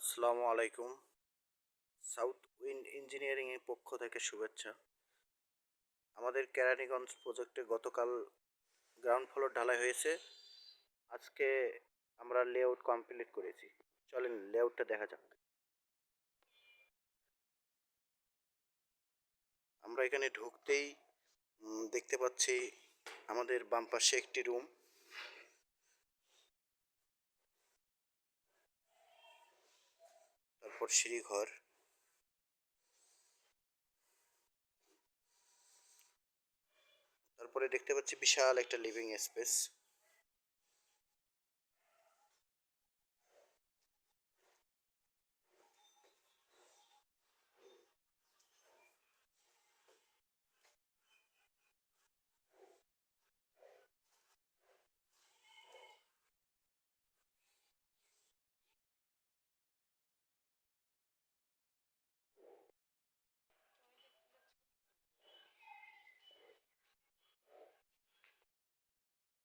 আসসালামু আলাইকুম। South wind engineering এর পক্ষ থেকে শুভেচ্ছা। আমাদের কেরানীগঞ্জ প্রজেক্টে গতকাল গ্রাউন্ড ফ্লোর ঢালাই হয়েছে। আজকে আমরা লেআউট কমপ্লিট করেছি। চলেন লেআউটটা দেখা যাক। আমরা এখানে ঢুকতেই দেখতে পাচ্ছি আমাদের বাম পাশে একটি রুম তারপর শ্রীঘর তারপরে দেখতে পাচ্ছি বিশাল একটা লিভিং স্পেস